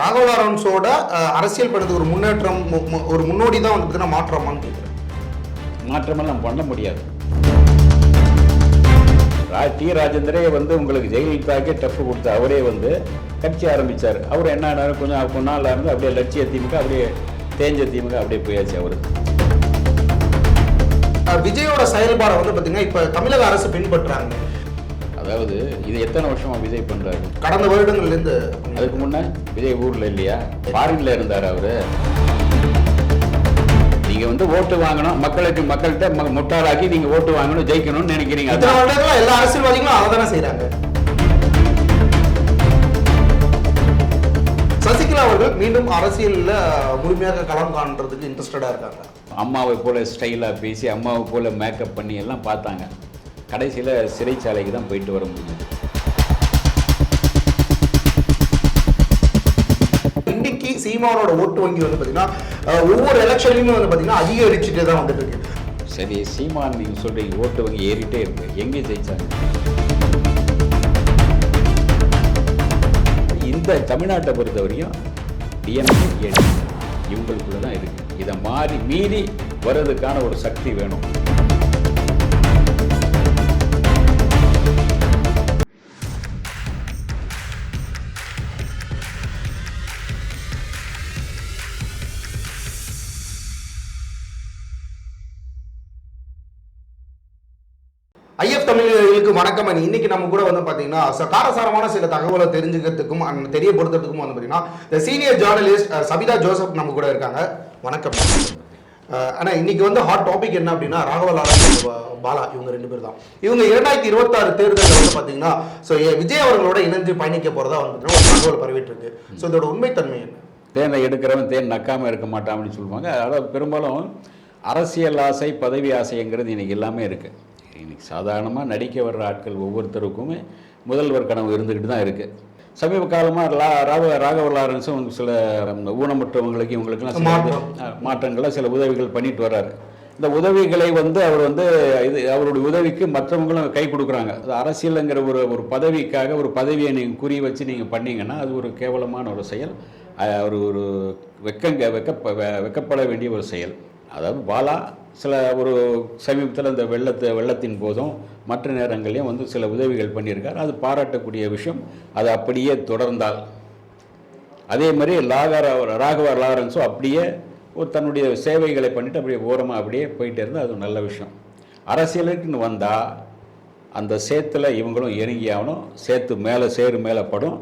ராகவ லாரன்ஸோட அரசியல் படுத்து ஒரு முன்னேற்றம் ஒரு முன்னோடி தான் வந்து பார்த்தீங்கன்னா மாற்றமான்னு கேட்குறேன் மாற்றமெல்லாம் பண்ண முடியாது. டி. ராஜேந்திரே வந்து உங்களுக்கு ஜெயலலிதாக்கே டஃப் கொடுத்து அவரே வந்து கட்சி ஆரம்பிச்சார். அவர் என்ன கொஞ்சம் கொஞ்ச நாள் இருந்து அப்படியே லட்சிய திமுக அப்படியே தேஞ்ச திமுக அப்படியே போயாச்சு அவரு. விஜயோட செயல்பாடை வந்து பார்த்தீங்கன்னா இப்போ தமிழக அரசு பின்பற்றுறாங்க அதாவது இது எத்தனை வருஷமா விஜய் பண்றாரு? கடந்த வருடங்கள்லேருந்து அதுக்கு முன்ன விஜய் ஊர்ல இல்லையா? ஃபாரின்ல இருந்தார் அவரு? நீங்க வந்து ஓட்டு வாங்கணும் மக்களுக்கு மக்கள்கிட்ட முட்டாளாக்கி நீங்க ஓட்டு வாங்கணும் ஜெயிக்கணும்னு நினைக்கிறீங்க. எல்லா அரசியல்வாதிகளும் அதை தானே செய்கிறாங்க சசிகலா அவர்கள் மீண்டும் அரசியலில் முழுமையாக களம் காண்றதுக்கு இன்ட்ரெஸ்டடாக இருக்காங்க. அம்மாவை போல ஸ்டைலாக பேசி அம்மாவை போல மேக்கப் பண்ணி எல்லாம் பார்த்தாங்க. கடைசியில் சிறைச்சாலைக்கு தான் போயிட்டு வர முடிஞ்சது. இன்னைக்கு சீமானோட ஓட்டு வங்கி வந்து பார்த்தீங்கன்னா ஒவ்வொரு எலெக்ஷன்லையுமே வந்து பார்த்தீங்கன்னா அதிகரிச்சுட்டே தான் வந்துட்டு இருக்கு. சரி சீமான் நீங்கள் சொல்கிறீங்க ஓட்டு வங்கி ஏறிட்டே இருக்கு. எங்கே ஜெயிச்சாங்க? இந்த தமிழ்நாட்டை பொறுத்த வரையும் டிஎம்கே ஏடி இவங்களுக்குள்ள தான் இருக்கு. இதை மாறி மீறி வர்றதுக்கான ஒரு சக்தி வேணும். வணக்கம். இன்னைக்கு நம்ம கூட வந்து பார்த்தீங்கன்னா ச- காரசாரமான சில தகவலை தெரிஞ்சுக்கிறதுக்கும் தெரியப்படுத்துறதுக்கும் வந்து பார்த்தீங்கன்னா இந்த சீனியர் ஜேர்னலிஸ்ட் சபிதா ஜோசப் நம்ம கூட இருக்காங்க. வணக்கம். ஆனால் ஆனா இன்னைக்கு வந்து ஹாட் டாபிக் என்ன அப்படின்னா ராகவ பாலா இவங்க ரெண்டு பேர் தான். இவங்க இரண்டாயிரத்தி இருபத்தாறு தேர்தலில் வந்து பார்த்தீங்கன்னா ஸோ விஜய் அவர்களோட இணைந்து பயணிக்க போறதா வந்து பார்த்தீங்கன்னா ஒரு தகவல் பரவிட்டு இருக்கு ஸோ இதோட உண்மைத்தன்மை என்ன? தேனை எடுக்கிறவன் தேன் நக்காமல் இருக்க மாட்டான் அப்படின்னு சொல்லுவாங்க. அதாவது பெரும்பாலும் அரசியல் ஆசை பதவி ஆசைங்கிறது இன்னைக்கு எல்லாமே இருக்குது இன்னைக்கு சாதாரணமாக நடிக்க வர்ற ஆட்கள் ஒவ்வொருத்தருக்குமே முதல்வர் கனவு இருந்துக்கிட்டு தான் இருக்குது சமீப காலமாக லா ராக ராகவ லாரன்ஸும் சில ஊனமுற்றவங்களுக்கு இவங்களுக்கெல்லாம் சில மாற்றம். அஹ், மாற்றங்களை சில உதவிகள் பண்ணிட்டு வர்றாரு. இந்த உதவிகளை வந்து அவர் வந்து இது அவருடைய உதவிக்கு மற்றவங்களும் கை கொடுக்குறாங்க. அது அரசியலுங்கிற ஒரு ஒரு பதவிக்காக ஒரு பதவியை நீங்கள் குறி வச்சு நீங்கள் பண்ணீங்கன்னா அது ஒரு கேவலமான ஒரு செயல். அஹ், ஒரு ஒரு வெக்கங்க வெக்க வெக்கப்பட வேண்டிய ஒரு செயல். அதாவது பாலா சில ஒரு சமீபத்தில் இந்த வெள்ளத்தை வெள்ளத்தின் போதும் மற்ற நேரங்களையும் வந்து சில உதவிகள் பண்ணியிருக்கார். அது பாராட்டக்கூடிய விஷயம். அது அப்படியே தொடர்ந்தால். அதே மாதிரி லாகர ராகவ லாரன்ஸும் அப்படியே ஒரு தன்னுடைய சேவைகளை பண்ணிட்டு அப்படியே ஓரமாக அப்படியே போயிட்டே இருந்தால் அது நல்ல விஷயம். அரசியலுக்குன்னு வந்தால் அந்த சேத்துல இவங்களும் இறங்கி ஆகணும். சேத்து மேலே சேறு மேலே படும்.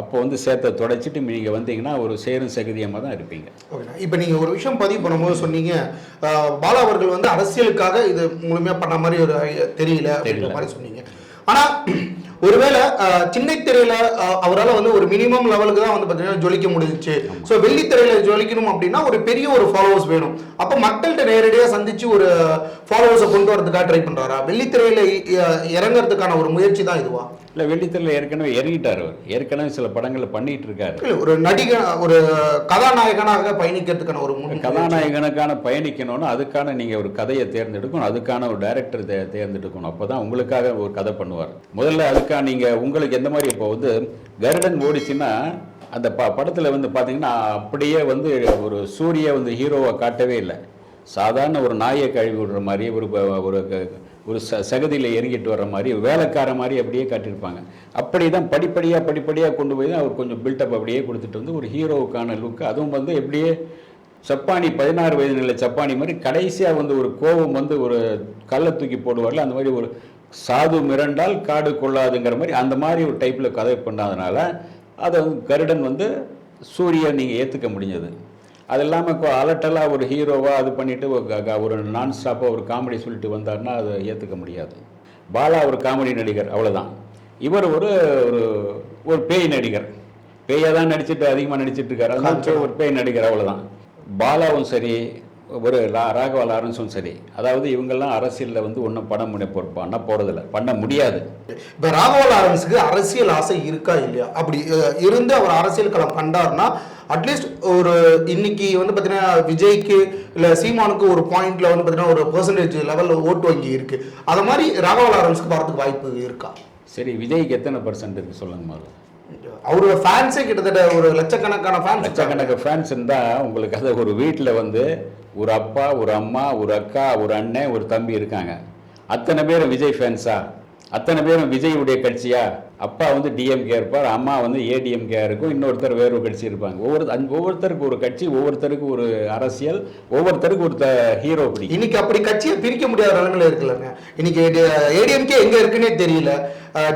அப்போ வந்து சேத்தை தொடச்சிட்டு நீங்கள் வந்தீங்கன்னா ஒரு சேரும் சகதியமாக தான் இருப்பீங்க. ஓகேண்ணா இப்போ நீங்கள் ஒரு விஷயம் பதிவு பண்ணும்போது சொன்னீங்க பாலா அவர்கள் வந்து அரசியலுக்காக இது முழுமையாக பண்ண மாதிரி ஒரு தெரியல அப்படின்ற தெரியல. மாதிரி சொன்னீங்க. ஆனால் ஒருவேளை அஹ், சின்ன திரையில அஹ், அவரால் வந்து ஒரு மினிமம் லெவலுக்கு தான் வந்து பார்த்தீங்கன்னா ஜொலிக்க முடிஞ்சுச்சு. ஸோ வெள்ளித்திரையில ஜொலிக்கணும் அப்படின்னா ஒரு பெரிய ஒரு ஃபாலோவர்ஸ் வேணும். அப்போ மக்கள்கிட்ட நேரடியாக சந்திச்சு ஒரு ஃபாலோவர்ஸை கொண்டு வரதுக்காக ட்ரை பண்ணுறாரா வெள்ளித்திரையில இறங்குறதுக்கான ஒரு முயற்சி தான் இதுவா? இல்லை வெள்ளித்திரையில் ஏற்கனவே இறங்கிட்டார் அவர். ஏற்கனவே சில படங்களை பண்ணிட்டு இருக்காரு. ஒரு நடிக ஒரு கதாநாயகனாக பயணிக்கிறதுக்கான ஒரு கதாநாயகனுக்கான பயணிக்கணும்னா அதுக்கான நீங்கள் ஒரு கதையை தேர்ந்தெடுக்கணும் அதுக்கான ஒரு டைரக்டர் தே தேர்ந்தெடுக்கணும். அப்போ தான் உங்களுக்காக ஒரு கதை பண்ணுவார். முதல்ல அதுக்காக நீங்கள் உங்களுக்கு எந்த மாதிரி இப்போ வந்து கருடன் ஓடிச்சுன்னா அந்த ப படத்தில் வந்து பார்த்தீங்கன்னா அப்படியே வந்து ஒரு சூரிய வந்து ஹீரோவை காட்டவே இல்லை. சாதாரண ஒரு நாயை கழுவி விடுற மாதிரி ஒரு ஒரு க- ஒரு ச சகதியில் இறங்கிட்டு வர்ற மாதிரி வேலைக்கார மாதிரி அப்படியே காட்டியிருப்பாங்க. அப்படி தான் படிப்படியாக படிப்படியாக கொண்டு போய் தான் அவர் கொஞ்சம் பில்டப் அப்படியே கொடுத்துட்டு வந்து ஒரு ஹீரோவுக்கான லுக் அதுவும் வந்து எப்படியே சப்பானி பதினாறு வயது நிலை சப்பானி மாதிரி கடைசியாக வந்து ஒரு கோபம் வந்து ஒரு கல்லை தூக்கி போடுவார்ல அந்த மாதிரி ஒரு சாது மிரண்டால் காடு கொள்ளாதுங்கிற மாதிரி அந்த மாதிரி ஒரு டைப்பில் கதை பண்ணாதனால அதை கருடன் வந்து சூரியன் நீங்கள் ஏற்றுக்க முடிஞ்சது. அது இல்லாமல் அலட்டலாக ஒரு ஹீரோவாக அது பண்ணிவிட்டு ஒரு நான் ஸ்டாப்பாக ஒரு காமெடி சொல்லிட்டு வந்தாருன்னா அதை ஏற்றுக்க முடியாது. பாலா ஒரு காமெடி நடிகர் அவ்வளவுதான். இவர் ஒரு ஒரு ஒரு பேய் நடிகர். பேயாக தான் நடிச்சிட்டு அதிகமாக நடிச்சிட்டு இருக்காரு. அதனால ஒரு பேய் நடிகர் அவ்வளவுதான். பாலாவும் சரி ஒரு ரா ராகவா லாரன்ஸும் சரி. அதாவது இவங்கெல்லாம் அரசியலில் வந்து ஒன்றும் படம் பண்ண பண்ண போகிறதில்ல பண்ண முடியாது. இப்ப ராகவ லாரன்ஸுக்கு அரசியல் ஆசை இருக்கா இல்லையா? அப்படி இருந்து அவர் அரசியல் களம் கண்டார்னா அட்லீஸ்ட் ஒரு இன்னைக்கு வந்து பார்த்தீங்கன்னா விஜய்க்கு இல்லை சீமானுக்கு ஒரு பாயிண்ட்ல வந்து பார்த்தீங்கன்னா ஒரு பெர்சன்டேஜ் லெவலில் ஓட்டு வங்கி இருக்கு. அது மாதிரி ராகவ லாரன்ஸ்க்கு வரதுக்கு வாய்ப்பு இருக்கா? சரி விஜய்க்கு எத்தனை பர்சன்ட் இருக்கு சொல்லுங்க முதல்ல. அவரோட ஃபேன்ஸே கிட்டத்தட்ட ஒரு லட்சக்கணக்கான ஃபேன்ஸ் லட்சக்கணக்கு ஃபேன்ஸ் இருந்தால் உங்களுக்கு அது ஒரு வீட்டில் வந்து ஒரு அப்பா ஒரு அம்மா ஒரு அக்கா ஒரு அண்ணன் ஒரு தம்பி இருக்காங்க. அத்தனை பேர் விஜய் ஃபேன்ஸா அத்தனை பேரும் விஜயுடைய கட்சியா? அப்பா வந்து டிஎம்கே இருப்பார் அம்மா வந்து ஏடிஎம்கே இருக்கும் இன்னொருத்தர் வேற கட்சி இருப்பாங்க. ஒவ்வொரு அந்த ஒவ்வொருத்தருக்கு ஒரு கட்சி ஒவ்வொருத்தருக்கு ஒரு அரசியல் ஒவ்வொருத்தருக்கு ஒரு ஹீரோ பிடிக்கும் இன்னைக்கு அப்படி கட்சியை பிரிக்க முடியாத நிலைமையில இருக்குல்லங்க. இன்னைக்கு ஏடிஎம்கே எங்க இருக்குன்னே தெரியல.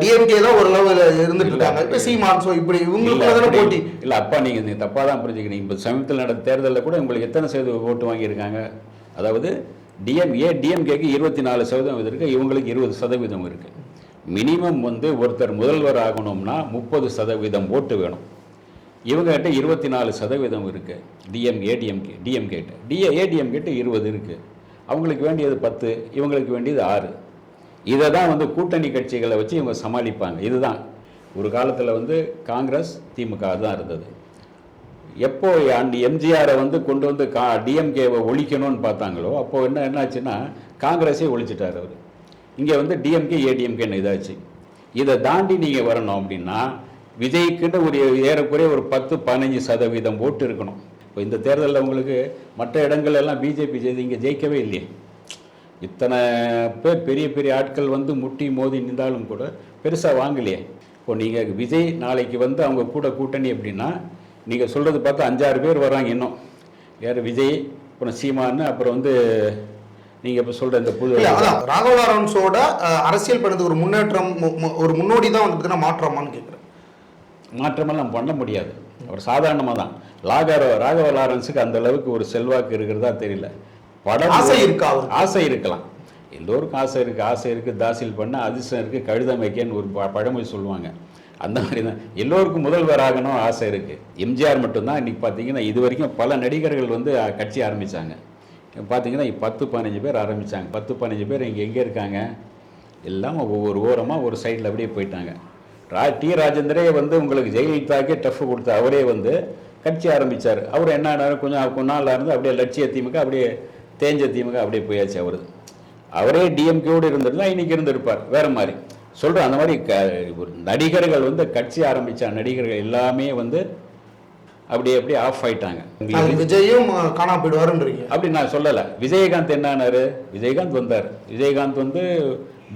டிஎம்கே தான் ஒரு லெவலில் இருந்துட்டு இருக்காங்க. இப்ப சீமான் சோ இப்படி இவங்களுக்கு தானே போட்டி? இல்ல அப்பா நீங்க நீங்க தப்பா தான் புரிஞ்சுக்கிறீங்க. இப்போ சமீபத்தில் நடந்த தேர்தலில் கூட உங்களுக்கு எத்தனை சதவீதம் ஓட்டு வாங்கியிருக்காங்க? அதாவது டிஎம்ஏ டிஎம்கேக்கு இருபத்தி நாலு சதவீதம் இருக்கு இவங்களுக்கு இருபது சதவீதம் இருக்கு. மினிமம் வந்து ஒருத்தர் முதல்வர் ஆகணும்னா முப்பது சதவீதம் ஓட்டு வேணும். இவங்ககிட்ட இருபத்தி நாலு சதவீதம் இருக்குது டிஎம் ஏடிஎம்கே டிஎம்கே டிஏ ஏடிஎம்கேட்ட இருபது இருக்குது அவங்களுக்கு வேண்டியது பத்து இவங்களுக்கு வேண்டியது ஆறு. இதை தான் வந்து கூட்டணி கட்சிகளை வச்சு இவங்க சமாளிப்பாங்க. இதுதான். ஒரு காலத்தில் வந்து காங்கிரஸ் திமுக தான் இருந்தது. எப்போ அந்த எம்ஜிஆரை வந்து கொண்டு வந்து கா டிஎம்கேவை ஒழிக்கணும்னு பார்த்தாங்களோ அப்போது என்ன என்னாச்சுன்னா காங்கிரஸே ஒழிச்சிட்டார் அவர். இங்கே வந்து டிஎம்கே ஏடிஎம்கேன்னு இதாச்சு. இதை தாண்டி நீங்கள் வரணும் அப்படின்னா விஜய்க்குன்னு ஒரு ஏறக்குறைய ஒரு பத்து பதினஞ்சு சதவீதம் ஓட்டு இருக்கணும். இப்போ இந்த தேர்தலில் உங்களுக்கு மற்ற இடங்கள் எல்லாம் பிஜேபி செய்து இங்கே ஜெயிக்கவே இல்லையே. இத்தனை பேர் பெரிய பெரிய ஆட்கள் வந்து முட்டி மோதி நின்றாலும் கூட பெருசாக வாங்கலையே. இப்போ நீங்கள் விஜய் நாளைக்கு வந்து அவங்க கூட கூட்டணி அப்படின்னா நீங்கள் சொல்கிறது பார்த்தா அஞ்சாறு பேர் வராங்க இன்னும். வேறு விஜய் அப்புறம் சீமான்னு அப்புறம் வந்து நீங்கள் இப்போ சொல்கிற இந்த புது இல்ல அதான் ராகவ லாரன்ஸோட அஹ், அரசியல் பண்ணது ஒரு முன்னேற்றம் ஒரு முன்னோடி தான் வந்து பார்த்தீங்கன்னா மாற்றமான்னு கேட்குறேன் மாற்றமெல்லாம் பண்ண முடியாது. அவர் சாதாரணமாக தான். லாகர ராகவ லாரன்ஸுக்கு அந்த அளவுக்கு ஒரு செல்வாக்கு இருக்கிறதா தெரியல. படம் ஆசை இருக்கா? ஆசை இருக்கலாம். எல்லோருக்கும் ஆசை இருக்கு. ஆசை இருக்கு தாசில் பண்ண அதிர்ஷ்டம் இருக்கு கழுதம் வைக்கன்னு ஒரு பழமொழி சொல்லுவாங்க. அந்த மாதிரி தான் எல்லோருக்கும் முதல்வர் ஆகணும் ஆசை இருக்கு. எம்ஜிஆர் மட்டும்தான் இன்னைக்கு பார்த்தீங்கன்னா இது வரைக்கும் பல நடிகர்கள் வந்து கட்சி ஆரம்பிச்சாங்க. பார்த்தீங்கன்னா பத்து பதினஞ்சு பேர் ஆரம்பித்தாங்க பத்து பதினஞ்சு பேர் இங்கே எங்கே இருக்காங்க? எல்லாம் ஒவ்வொரு ஓரமாக ஒரு சைடில் அப்படியே போயிட்டாங்க. ரா டி. ராஜேந்திரே வந்து உங்களுக்கு ஜெயலலிதாக்கே டஃப் கொடுத்த அவரே வந்து கட்சி ஆரம்பிச்சார். அவர் என்ன ஆனாரு, கொஞ்சம் கொஞ்ச நாள் இருந்து அப்படியே லட்சிய திமுக அப்படியே தேஞ்ச திமுக அப்படியே போயாச்சு அவர். அவரே டிஎம்கேவோடு இருந்திருந்தா இன்றைக்கி இருந்திருப்பார். வேறு மாதிரி. சொல்கிறேன் அந்த மாதிரி க ஒரு நடிகர்கள் வந்து கட்சி ஆரம்பித்த நடிகர்கள் எல்லாமே வந்து அப்படியே அப்படியே ஆஃப் ஆயிட்டாங்க. விஜயும் காணாம போயிடுவாருன்றீங்க. அப்படி நான் சொல்லலை. விஜயகாந்த் என்னானாரு? விஜயகாந்த் வந்தார். விஜயகாந்த் வந்து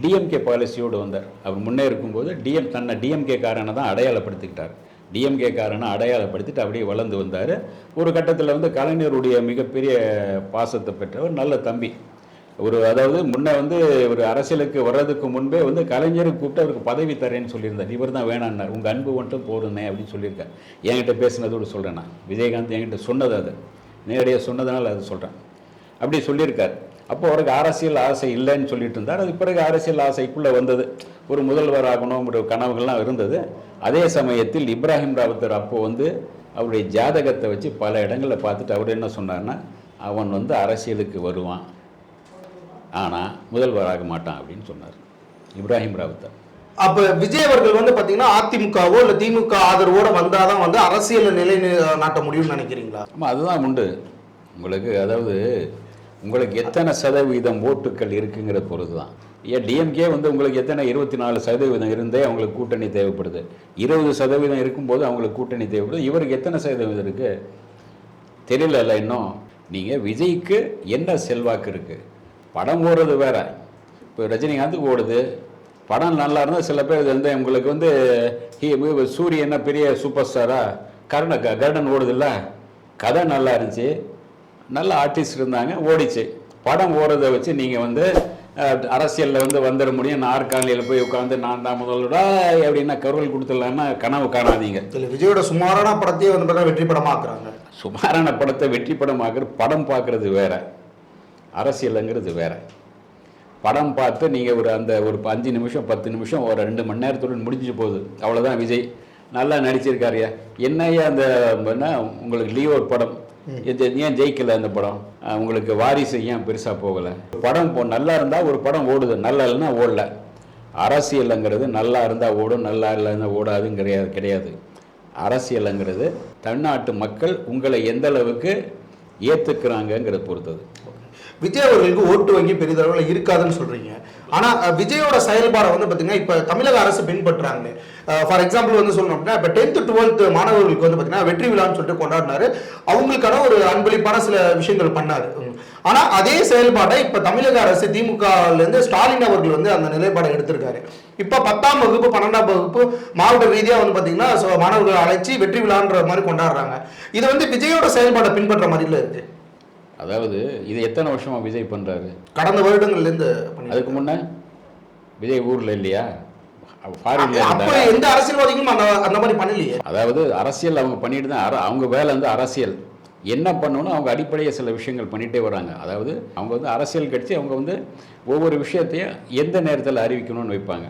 டிஎம்கே பாலிசியோடு வந்தார். அவர் முன்னே இருக்கும்போது டிஎம் தன்னை டிஎம்கே காரனை தான் அடையாளப்படுத்திக்கிட்டார். டிஎம்கே காரனை அடையாளப்படுத்திட்டு அப்படியே வளர்ந்து வந்தார். ஒரு கட்டத்தில் வந்து கலைஞருடைய மிகப்பெரிய பாசத்தை பெற்றவர் நல்ல தம்பி. ஒரு அதாவது முன்ன வந்து ஒரு அரசியலுக்கு வர்றதுக்கு முன்பே வந்து கலைஞரை கூப்பிட்டு அவருக்கு பதவி தரேன்னு சொல்லியிருந்தார். இவர் தான் வேணான்னார். உங்கள் அன்பு மட்டும் போதுனே அப்படின்னு சொல்லியிருக்கார். என்கிட்ட பேசினதோடு சொல்கிறேன் நான். விஜயகாந்த் என்கிட்ட சொன்னது அது. நேரடியாக சொன்னதுனால அது சொல்கிறேன் அப்படி சொல்லியிருக்கார். அப்போ அவருக்கு அரசியல் ஆசை இல்லைன்னு சொல்லிட்டு இருந்தார். அது பிறகு அரசியல் ஆசைக்குள்ளே வந்தது. ஒரு முதல்வர் ஆகணும் ஒரு கனவுகள்லாம் இருந்தது. அதே சமயத்தில் இப்ராஹிம் ராவத்தர் அப்போ வந்து அவருடைய ஜாதகத்தை வச்சு பல இடங்களில் பார்த்துட்டு அவர் என்ன சொன்னார்னா அவன் வந்து அரசியலுக்கு வருவான். ஆனால் முதல்வர் ஆக மாட்டான் அப்படின்னு சொன்னார். இப்ராஹிம் ராவத்தர் அப்ப விஜய் அவர்கள் வந்து பாத்தீங்கன்னா அதிமுகவோ இல்ல திமுக ஆதரவோட வந்தாதான் வந்து அரசியல் நிலை நாட்ட முடியும்னு நினைக்கிறீங்களா? ஆமாம் அதுதான் உண்டு. உங்களுக்கு அதாவது உங்களுக்கு எத்தனை சதவீதம் ஓட்டுக்கள் இருக்குங்கிற பொறுத்து தான் ஏன் டிஎம்கே வந்து உங்களுக்கு எத்தனை இருபத்தி நாலு சதவீதம் இருந்தே அவங்களுக்கு கூட்டணி தேவைப்படுது. இருபது சதவீதம் இருக்கும்போது அவங்களுக்கு கூட்டணி தேவைப்படுது. இவருக்கு எத்தனை சதவீதம் இருக்குது தெரியல இன்னும். நீங்கள் விஜய்க்கு என்ன செல்வாக்கு இருக்குது படம் ஓடுறது வேற. இப்போ ரஜினிகாந்த் ஓடுது. படம் நல்லா இருந்தால் சில பேர் இது வந்து உங்களுக்கு வந்து ஹி- இவ- சூரியன் பெரிய சூப்பர் ஸ்டாரா? கருண க- கருடன் ஓடுதுல்ல? கதை நல்லா இருந்துச்சு. நல்ல ஆர்டிஸ்ட் இருந்தாங்க ஓடிச்சு. படம் ஓடுறதை வச்சு நீங்கள் வந்து அரசியலில் வந்து வந்துட முடியும். நாற்காலியில் போய் உட்காந்து நான் தான் முதல்வரா? அப்படின்னா கருவல் கொடுத்துடலான்னா கனவு காணாதீங்க. இல்ல விஜயோட சுமாரான படத்தையே வந்து பாத்தீங்கன்னா வெற்றி படமா ஆக்குறாங்க சுமாரான படத்தை வெற்றி படமாக்குற படம் பார்க்குறது வேற. அரசியலுங்கிறது வேற. படம் பார்த்து நீங்கள் ஒரு அந்த ஒரு அஞ்சு நிமிஷம் பத்து நிமிஷம் ஒரு ரெண்டு மணி நேரத்துடன் முடிஞ்சு போகுது. அவ்வளோதான் விஜய். நல்லா நடிச்சிருக்காருயா என்னய்யா அந்த உங்களுக்கு லியோ படம். இது ஏன் ஜெயிக்கல அந்த படம்? உங்களுக்கு வாரிசு ஏன் பெருசாக போகலை? படம் போ நல்லா இருந்தால் ஒரு படம் ஓடுது. நல்லா இல்லைன்னா ஓடல. அரசியலுங்கிறது நல்லா இருந்தால் ஓடும் நல்லா இல்லைன்னா ஓடாதுன்னு கிடையாது கிடையாது. அரசியலுங்கிறது தமிழ்நாட்டு மக்கள் உங்களை எந்த அளவுக்கு ஏற்றுக்கிறாங்கங்கிறத பொறுத்தது. விஜய் அவர்களுக்கு ஓட்டு வங்கி பெரிதளவில் இருக்காதுன்னு சொல்றீங்க. ஆனால் விஜயோட செயல்பாடை வந்து பார்த்தீங்கன்னா இப்போ தமிழக அரசு பின்பற்றுறாங்க ஃபார் எக்ஸாம்பிள் வந்து சொல்லணும் அப்படின்னா இப்போ டென்த் டுவெல்த் மாணவர்களுக்கு வந்து பார்த்தீங்கன்னா வெற்றி விழான்னு சொல்லிட்டு கொண்டாடினாரு. அவங்களுக்கான ஒரு அன்பளிப்பான சில விஷயங்கள் பண்ணாரு. ஆனால் அதே செயல்பாடை இப்போ தமிழக அரசு திமுகலேருந்து ஸ்டாலின் அவர்கள் வந்து அந்த நிலைப்பாடை எடுத்திருக்காரு. இப்போ பத்தாம் வகுப்பு பன்னெண்டாம் வகுப்பு மாவட்ட ரீதியாக வந்து பார்த்தீங்கன்னா so மாணவர்களை அழைச்சி வெற்றி விழான்ற மாதிரி கொண்டாடுறாங்க. இது வந்து விஜயோட செயல்பாடை பின்பற்ற மாதிரில இருக்குது அதாவது இது எத்தனை வருஷமா விஜய் பண்றாரு? கடந்த வருடங்கள்ல இருந்து பண்ணிட்டு அதுக்கு முன்ன? விஜய் ஊர்ல இல்லையா? எந்த அரசியல்வாதிகளும் அந்த மாதிரி பண்ணலையே. அதாவது அரசியல் அவங்க பண்ணிட்டு தான் அவங்க வேலை வந்து அரசியல். என்ன பண்ணணும்னு அவங்க அடிப்படையை சில விஷயங்கள் பண்ணிகிட்டே வராங்க. அதாவது அவங்க வந்து அரசியல் கட்சி அவங்க வந்து ஒவ்வொரு விஷயத்தையும் எந்த நேரத்தில் அறிவிக்கணும்னு வைப்பாங்க.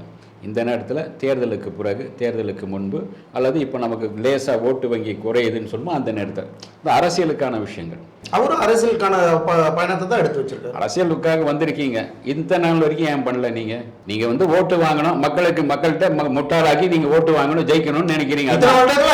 இந்த நேரத்தில் தேர்தலுக்கு பிறகு தேர்தலுக்கு முன்பு அல்லது இப்போ நமக்கு லேசாக ஓட்டு வங்கி குறையுதுன்னு சொல்லுமோ அந்த நேரத்தில். இந்த அரசியலுக்கான விஷயங்கள். அவரும் அரசியலுக்கான பயணத்தை தான் எடுத்து வச்சிருக்காரு. அரசியலுக்காக வந்திருக்கீங்க. இந்த நாள் வரைக்கும் ஏன் பண்ணல நீங்க? நீங்க வந்து ஓட்டு வாங்கணும். மக்களுக்கு மக்கள்கிட்ட முட்டாளாக்கி நீங்க ஓட்டு வாங்கணும் ஜெயிக்கணும்னு நினைக்கிறீங்க.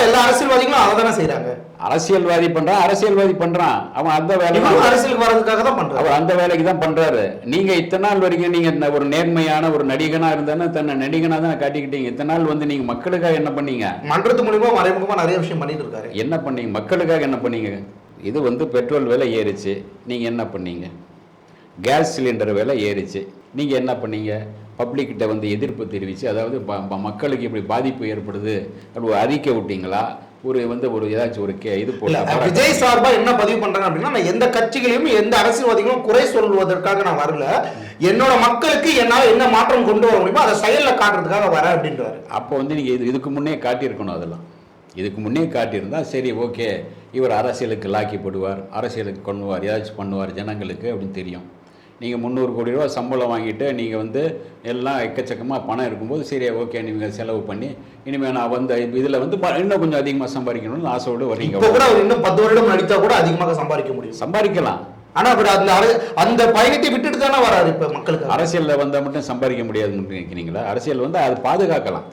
எல்லா அரசியல்வாதிகளும் அதை தானே செய்யறாங்க அரசியல்வாதி பண்றான் அரசியல்வாதி பண்றான். அவன் அந்த இவரும் அரசியலுக்கு வர்றதுக்காக தான் பண்றாரு. அவர் அந்த வேலைக்கு தான் பண்றாரு. நீங்க இத்தனை நாள் வரைக்கும் நீங்க ஒரு நேர்மையான ஒரு நடிகனா இருந்தானே தன்னை நடிகனா தான் காட்டிக்கிட்டீங்க. இத்தனை நாள் வந்து நீங்க மக்களுக்காக என்ன பண்ணீங்க? மன்றத்து மூலியமா மறைமுகமா நிறைய விஷயம் பண்ணிட்டு இருக்காரு. என்ன பண்ணீங்க? மக்களுக்காக என்ன பண்ணீங்க? இது வந்து பெட்ரோல் விலை ஏறிச்சு. நீங்க என்ன பண்ணீங்க? கேஸ் சிலிண்டர் விலை ஏறிச்சு. நீங்க என்ன பண்ணீங்க? பப்ளிக் கிட்ட வந்து எதிர்ப்பு தெரிவிச்சு அதாவது மக்களுக்கு இப்படி பாதிப்பு ஏற்படுது அப்படி அறிக்கை விட்டீங்களா? ஒரு வந்து ஒரு ஏதாச்சும் ஒரு கே இது போட்டு விஜய் சார்பா என்ன பதிவு பண்றாங்க அப்படின்னா நான் எந்த கட்சிகளையும் எந்த அரசியல்வாதிகளும் குறை சொல்வதற்காக நான் வரல. என்னோட மக்களுக்கு என்னால என்ன மாற்றம் கொண்டு வர முடியுமோ அதை செயல்ல காட்டுறதுக்காக வரேன் அப்படின்றாரு. அப்போ வந்து நீங்கள் இது இதுக்கு முன்னே காட்டியிருக்கணும் அதெல்லாம். இதுக்கு முன்னே காட்டியிருந்தா சரி ஓகே இவர் அரசியலுக்கு லாக்கி போடுவார் அரசியலுக்கு கொண்டுவார் ஏதாச்சும் பண்ணுவார் ஜனங்களுக்கு அப்படின்னு தெரியும். நீங்கள் முந்நூறு கோடி ரூபா சம்பளம் வாங்கிட்டு நீங்கள் வந்து எல்லாம் எக்கச்சக்கமாக பணம் இருக்கும்போது சரி ஓகே நீங்கள் செலவு பண்ணி இனிமேல் நான் வந்த இதில் வந்து இன்னும் கொஞ்சம் அதிகமாக சம்பாதிக்கணும்னு ஆசையோடு வர்றீங்க இப்ப கூட இன்னும் பத்து வருடம் நடித்தா கூட அதிகமாக சம்பாதிக்க முடியும். சம்பாதிக்கலாம். ஆனா அவர் அந்த அந்த பயணத்தை விட்டுட்டு தானே வராரு இப்ப மக்களுக்கு. அரசியலில் வந்தால் மட்டும் சம்பாதிக்க முடியாதுன்னு நினைக்கிறீங்களா? அரசியல் வந்து அது பாதுகாக்கலாம்.